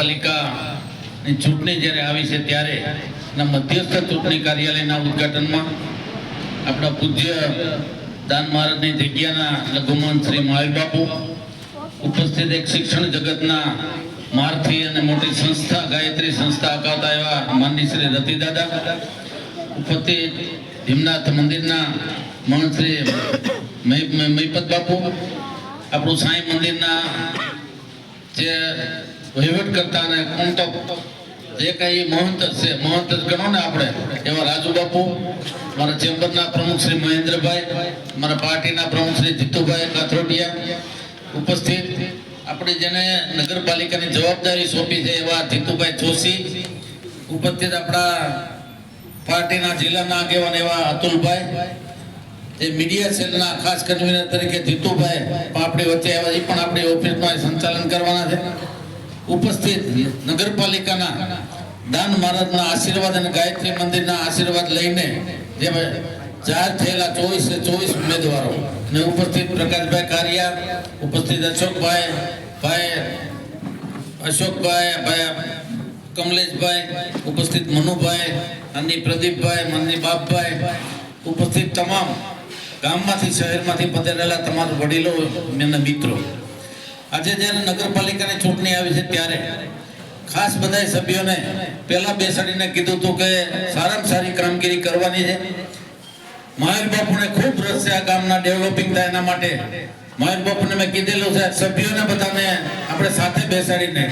નગરપાલિકાની ચૂંટણી જ્યારે આવી છે ત્યારે મધ્યસ્થ ચૂંટણી કાર્યાલયના ઉદઘાટનમાં આપણા પૂજ્ય દાન મહારાજની જગ્યાના લઘુમન શ્રી મહાવીર બાપુ ઉપસ્થિત એક શિક્ષણ જગતના મારથી અને મોટી સંસ્થા, ગાયત્રી સંસ્થા અકાવતા એવા માનની શ્રી રતિદાદા ઉપસ્થિત ભીમનાથ મંદિરના મહંત શ્રી મહિ- મહિપત બાપુ આપણું સાંઈ મંદિરના જે વહીવટ કરતા કોણ તો જે કઈ મહંત છે, મહંત ગણો ને આપણે, એવા રાજુ બાપુ, મારા ચેમ્બરના પ્રમુખ શ્રી મહેન્દ્રભાઈ, મારા પાર્ટીના પ્રમુખ શ્રી જીતુભાઈ કાથરોટિયા ઉપસ્થિત. આપણે જેને નગરપાલિકાની જવાબદારી સોંપી છે એવા જીતુભાઈ જોશી. ઉપસ્થિત આપણા પાર્ટીના જિલ્લાના આગેવાન એવા અતુલભાઈ. જે મીડિયા સેલના ખાસ કન્વીનર તરીકે જીતુભાઈ, આપણી વચ્ચે આવ્યા એ પણ આપણી ઓફિસમાં સંચાલન કરવાના છે. ઉપસ્થિત નગરપાલિકાના દાન મહારાજના આશીર્વાદ અને ગાયત્રી મંદિરના આશીર્વાદ લઈને જે જાહેર થયેલા ચોવીસે ચોવીસ ઉમેદવારો ને ઉપસ્થિત પ્રકાશભાઈ કારિયા, ઉપસ્થિત અશોકભાઈ, ભાઈ અશોકભાઈ, ભાઈ કમલેશભાઈ, ઉપસ્થિત મનુભાઈ અન્ય પ્રદીપભાઈ મનની બાપભાઈ, ઉપસ્થિત તમામ ગામમાંથી, શહેરમાંથી પધારેલા તમારા વડીલો અને મિત્રો. આજે જ્યારે નગરપાલિકાની ચૂંટણી આવી છે ત્યારે ખાસ બધા સભ્યોને પહેલા બેસાડીને કીધું હતું કે સારામાં સારી કામગીરી કરવાની છે. મહેર બાપુને ખૂબ રસ છે આ ગામના ડેવલપિંગ થાય એના માટે. મહેર બાપુને મેં કીધેલું છે, સભ્યોને બધાને આપણે સાથે બેસાડીને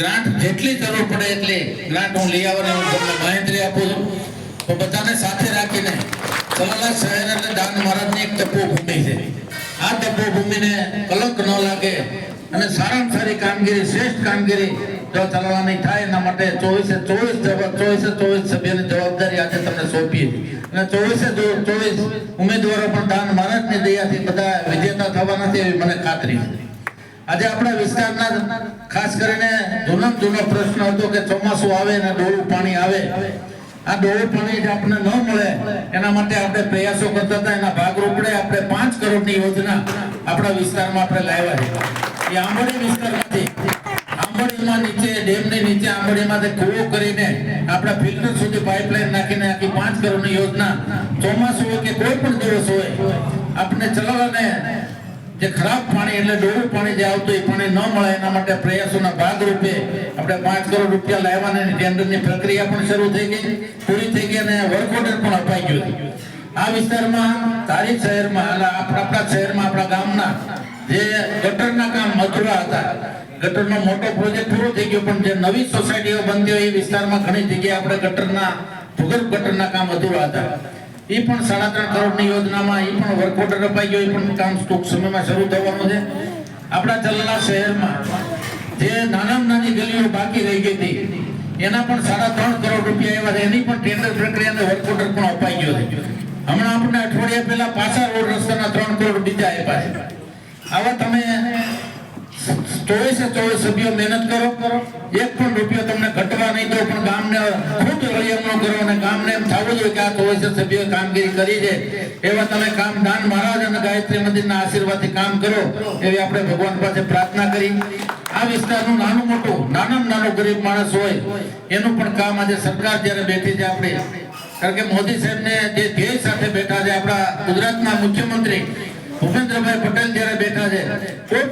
ગ્રાન્ટ જેટલી જરૂર પડે એટલી ગ્રાન્ટ હું લઈ આવવાની હું તમને માહિતી આપું છું. તો બધાને સાથે રાખીને સલાલા મહારાજની એક છે. આ તપોભૂમિને કલંક ન લાગે અને સારામાં સારી કામગીરી, શ્રેષ્ઠ કામગીરી જો ચલાવવાની થાય એના માટે ચોવીસે ચોવીસ ચોવીસે ચોવીસ સભ્યની જવાબદારી આજે તમને સોંપી અને ચોવીસે ચોવીસ ઉમેદવારો પણ દાન મહારાજની દયાથી બધા વિજેતા થવાના છે એવી મને ખાતરી છે. આજે આપણા વિસ્તારના ખાસ કરીને જૂનો જૂનો પ્રશ્ન હતો કે ચોમાસું આવે ને ડોળું પાણી આવે. આ ડોળું આંબોડીમાં નીચે, ડેમની નીચે આંબોડીમાંથી કરીને આપણા ફિલ્ટર સુધી પાઇપલાઇન નાખીને આખી પાંચ કરોડની યોજના ચોમાસું હોય કે કોઈ પણ દિવસ હોય આપણે ચલાવવાને જે ખરાબ પાણી એટલે ડોળું પાણી જે આવતું એ પાણી ન મળે એના માટે પ્રયાસોના ભાગરૂપે આપણે પાંચ કરોડ રૂપિયા લાવવાની ટેન્ડરની પ્રક્રિયા પણ શરૂ થઈ ગઈ, પૂરી થઈ ગઈ અને વર્ક ઓર્ડર પણ અપાઈ ગયો આ વિસ્તારમાં તારી શહેરમાં આપણા શહેરમાં, આપણા ગામના જે ગટરના કામ અધૂરા હતા, ગટરનો મોટો પ્રોજેક્ટ પૂરો થઈ ગયો, પણ જે નવી સોસાયટીઓ બનતી હોય એ વિસ્તારમાં ઘણી જગ્યાએ આપણે ગટરના, ભૂગર્ભ ગટરના કામ અધૂરા હતા. એ પણ સાડા ત્રણ કરોડની યોજનામાં એ પણ વર્ક ઓર્ડર અપાઈ ગયો એ પણ કામ ટૂંક સમયમાં શરૂ થવાનું છે. આપણા ચલના શહેરમાં જે નાનામાં નાની ગલીઓ બાકી રહી ગઈ હતી, એના પણ સાડા ત્રણ કરોડ રૂપિયા એવા છે. એની પણ ટેન્ડર પ્રક્રિયાને વર્ક ઓર્ડર પણ અપાઈ ગયો છે. હમણાં આપણે અઠવાડિયા પહેલા પાછા રોડ રસ્તાના ત્રણ કરોડ બીજા આપ્યા છે. આવા તમે ચોવીસે ચોવીસ સભ્યો મહેનત કરો. એક પણ રૂપિયો તમને ઘટવા નહીં દો, પણ ગામને ખુદ હળિયમ ન કરો અને ગામને એમ થવું જોઈએ કે આ ચોવીસે સભ્યો કામગીરી કરી છે. એવા તમે કામ દાન મહારાજ અને ગાયત્રી મંદિરના આશીર્વાદથી કામ કરો, એવી આપણે ભગવાન પાસે પ્રાર્થના કરી. આ વિસ્તારનું નાનું મોટું, નાનામાં નાનો ગરીબ માણસ હોય, એનું પણ કામ આજે સરકાર જ્યારે બેઠી છે આપણે. કારણ કે મોદી સાહેબને જે ધ્યેય સાથે બેઠા છે આપણા ગુજરાતના મુખ્યમંત્રી ભૂપેન્દ્રભાઈ પટેલ જ્યારે બેઠા છે, કોઈ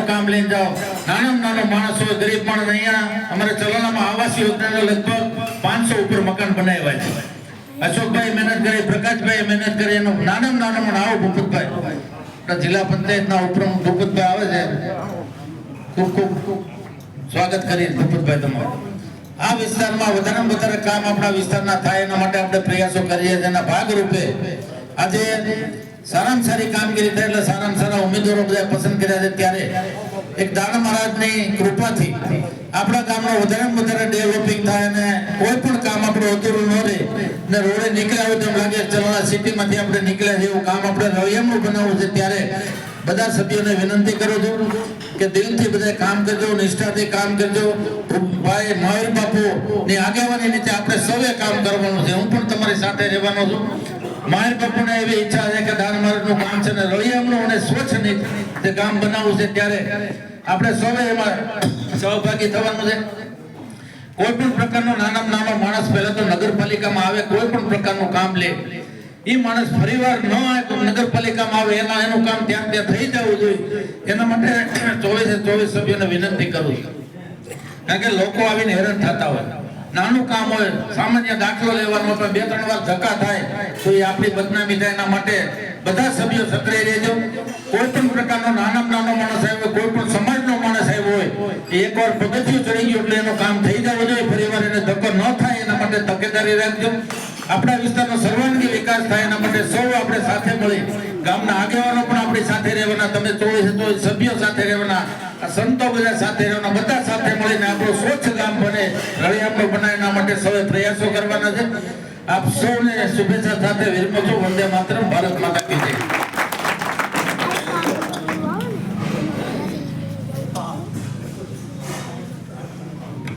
પ્રકારનું કામ લઈને જાઓ. નાનામાં નાનો માણસ, ગરીબ માણસ અહીંયા અમારા ચલાલામાં આવાસ યોજનાના લગભગ પાંચસો ઉપર મકાન બનાવ્યા છે. અશોકભાઈ મહેનત કરી પ્રકાશભાઈ મહેનત કરી, એનો નાનામાં નાનો પણ આવો ભૂપતભાઈ. જિલ્લા પંચાયતના ઉપપ્રમુખ ભૂપતભાઈ આવે છે. ખૂબ ખૂબ સ્વાગત કરી ભૂપતભાઈ તમારું. આ વિસ્તારમાં વધારેમાં વધારે કામ આપણા વિસ્તારના થાય એના માટે આપણે પ્રયાસો કરીએ છીએ. એના ભાગરૂપે આજે સારામાં સારી કામગીરી થાય એટલે સારામાં સારા ઉમેદવારો બધા પસંદ કર્યા છે. ત્યારે એક દાણા મહારાજની કૃપાથી આપણા ગામનો વધારેમાં વધારે ડેવલપિંગ થાય અને કોઈ પણ કામ આપણે અધૂરું ન રહે ને રોડે નીકળ્યા હોય તેમ લાગે ચલણા સિટીમાંથી આપણે નીકળ્યા જેવું કામ આપણે રવિયામનું બનાવવું છે. ત્યારે બધા સભ્યોને વિનંતી કરું છું કે દિલથી બધા કામ કરજો, નિષ્ઠાથી કામ કરજો. ભાઈ મહેર બાપુ ની આગેવાની નીચે આપણે સૌએ કામ કરવાનું છે. હું પણ તમારી સાથે રહેવાનો છું. મહેર બાપુને એવી ઈચ્છા છે કે છે ને રળિયામણું અને સ્વચ્છ જે ગામ બનાવવું છે ત્યારે આપણે સૌએ એમાં સહભાગી થવાનું છે. કોઈ પણ પ્રકારનો નાના નાનો માણસ પહેલા તો નગરપાલિકામાં આવે, કોઈ પણ પ્રકારનું કામ લે. એ માણસ ફરીવાર ન આવે નગરપાલિકામાં આવે એના એનું કામ ત્યાં ત્યાં થઈ જવું જોઈએ. એના માટે ચોવીસે ચોવીસ સભ્યોને વિનંતી કરું છું. કારણ કે લોકો આવીને હેરાન થતા હોય. નાનું કામ હોય, સામાન્ય દાખલો લેવાનો પણ બે ત્રણ વાર ધક્કા થાય, તો એ આપણી બદનામી થાય એના માટે બધા સભ્યો સક્રિય રહેજો. કોઈ પણ પ્રકારનો નાનામાં નાનો માણસ આવ્યો કોઈ પણ સમાજનો માણસ આવ્યો હોય, એ એકવાર પગથિયું ચડી ગયું એટલે એનું કામ થઈ જવું જોઈએ. ફરીવાર એને ધક્કો ન થાય, એના માટે તકેદારી રાખજો. આપણા વિસ્તારનો સર્વાંગી વિકાસ થાય, એના માટે સૌ આપણે સાથે મળી. ગામના આગેવાનો પણ આપણી સાથે રહેવાના. તમે ચોવીસ ચોવીસ સભ્યો સાથે રહેવાના. સંતો બધા સાથે રહેવાના. બધા સાથે મળીને આપણું સ્વચ્છ ગામ બને. રળિયામણું બનાવે એના માટે સૌએ પ્રયાસો કરવાના છે. આપ સૌને શુભેચ્છા સાથે વિરમો વંદે માત્ર ભારત માતા કી જય.